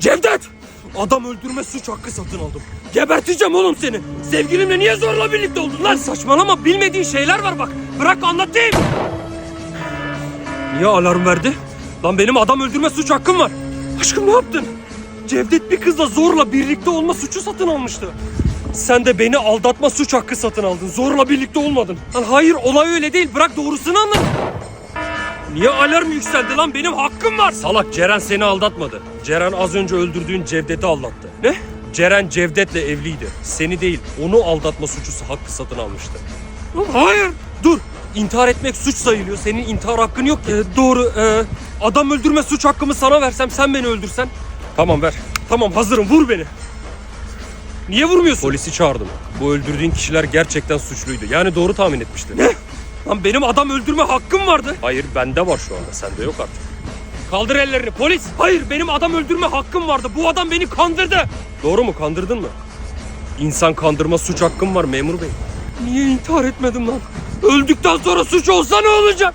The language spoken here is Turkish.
Cevdet! Adam öldürme suç hakkı satın aldım. Geberteceğim oğlum seni. Sevgilimle niye zorla birlikte oldun lan? Saçmalama bilmediğin şeyler var bak. Bırak anlatayım. Niye alarm verdi? Lan benim adam öldürme suç hakkım var. Aşkım ne yaptın? Cevdet bir kızla zorla birlikte olma suçu satın almıştı. Sen de beni aldatma suç hakkı satın aldın. Zorla birlikte olmadın. Lan hayır olay öyle değil. Bırak doğrusunu anlat. Niye alarm yükseldi lan? Benim hakkım var. Salak Ceren seni aldatmadı. Ceren az önce öldürdüğün Cevdet'i aldattı. Ne? Ceren Cevdet'le evliydi. Seni değil, onu aldatma suçu hakkı satın almıştı. Hayır. Dur. İntihar etmek suç sayılıyor. Senin intihar hakkın yok ki. Ee, doğru. ee, adam öldürme suç hakkımı sana versem sen beni öldürsen. Tamam ver. Tamam hazırım. Vur beni. Niye vurmuyorsun? Polisi çağırdım. Bu öldürdüğün kişiler gerçekten suçluydu. Yani doğru tahmin etmiştin. Ne? Lan benim adam öldürme hakkım vardı. Hayır bende var şu anda. Sende yok artık. Kaldır ellerini polis. Hayır benim adam öldürme hakkım vardı. Bu adam beni kandırdı. Doğru mu kandırdın mı? İnsan kandırma suç hakkım var memur bey. Niye intihar etmedim lan? Öldükten sonra suç olsa ne olacak?